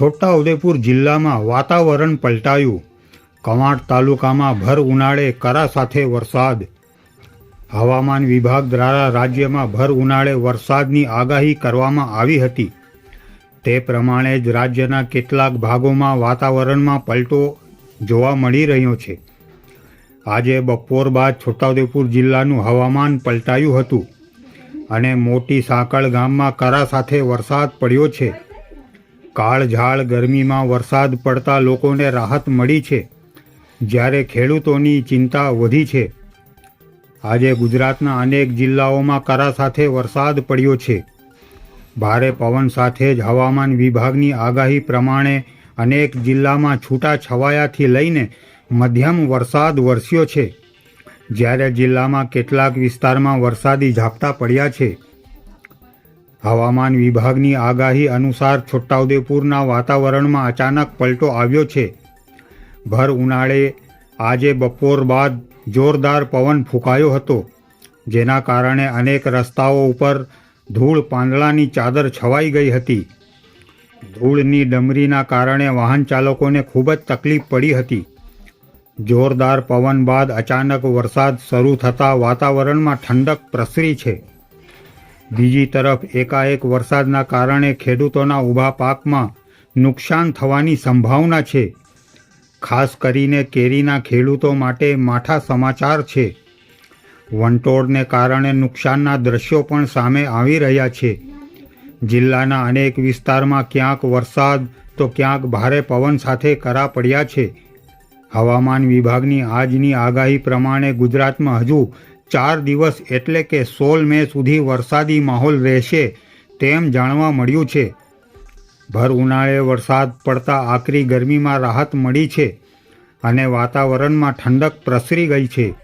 છોટાઉદેપુર જિલ્લામાં વાતાવરણ પલટાયું. કવાંટ તાલુકામાં ભર ઉનાળે કરા સાથે વરસાદ. હવામાન વિભાગ દ્વારા રાજ્યમાં ભર ઉનાળે વરસાદની આગાહી કરવામાં આવી હતી. તે પ્રમાણે જ રાજ્યના કેટલાક ભાગોમાં વાતાવરણમાં પલટો જોવા મળી રહ્યો છે. આજે બપોર બાદ છોટાઉદેપુર જિલ્લાનું હવામાન પલટાયું હતું અને મોટી સાંકળ ગામમાં કરા સાથે વરસાદ પડ્યો છે. કાળઝાળ ગરમીમાં વરસાદ પડતા લોકોને રાહત મળી છે. જ્યારે ખેડૂતોની ચિંતા વધી છે. આજે ગુજરાતના અનેક જિલ્લાઓમાં કરા સાથે વરસાદ પડ્યો છે. ભારે પવન સાથે જ હવામાન વિભાગની આગાહી પ્રમાણે અનેક જિલ્લામાં છૂટા છવાયાથી લઈને મધ્યમ વરસાદ વરસ્યો છે. જ્યારે જિલ્લામાં કેટલાક વિસ્તારમાં વરસાદી ઝાપટા પડ્યા છે. હવામાન વિભાગની આગાહી અનુસાર છોટાઉદેપુરના વાતાવરણમાં અચાનક પલટો આવ્યો છે. ભર ઉનાળે આજે બપોર બાદ જોરદાર પવન ફૂંકાયો હતો, જેના કારણે અનેક રસ્તાઓ ઉપર ધૂળ પાંદડાની ચાદર છવાઈ ગઈ હતી. ધૂળની ડમરીના કારણે વાહન ચાલકોને ખૂબ જ તકલીફ પડી હતી. જોરદાર પવન બાદ અચાનક વરસાદ શરૂ થતાં વાતાવરણમાં ઠંડક પ્રસરી છે. બીજી તરફ એકાએક વરસાદના કારણે ખેડૂતોના ઊભા પાકમાં નુકસાન થવાની સંભાવના છે. ખાસ કરીને કેરીના ખેડૂતો માટે માઠા સમાચાર છે. વંટોળને કારણે નુકસાનના દ્રશ્યો પણ સામે આવી રહ્યા છે. જિલ્લાના અનેક વિસ્તારમાં ક્યાંક વરસાદ તો ક્યાંક ભારે પવન સાથે કરા પડ્યા છે. હવામાન વિભાગની આજની આગાહી પ્રમાણે ગુજરાતમાં હજુ ચાર દિવસ એટલે કે સોળ મે સુધી વરસાદી માહોલ રહેશે તેમ જાણવા મળ્યું છે. ભર ઉનાળે વરસાદ પડતા આકરી ગરમીમાં રાહત મળી છે અને વાતાવરણમાં ઠંડક પ્રસરી ગઈ છે.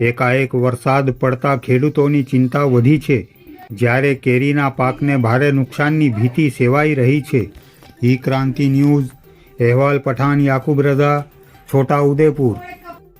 એકાએક વરસાદ પડતા ખેડૂતોની ચિંતા વધી છે. જ્યારે કેરીના પાકને ભારે નુકસાનની ભીતિ સેવાઈ રહી છે. ઈ ક્રાંતિ ન્યૂઝ, અહેવાલ પઠાણ, યાકુબ રઝા, છોટા ઉદેપુર.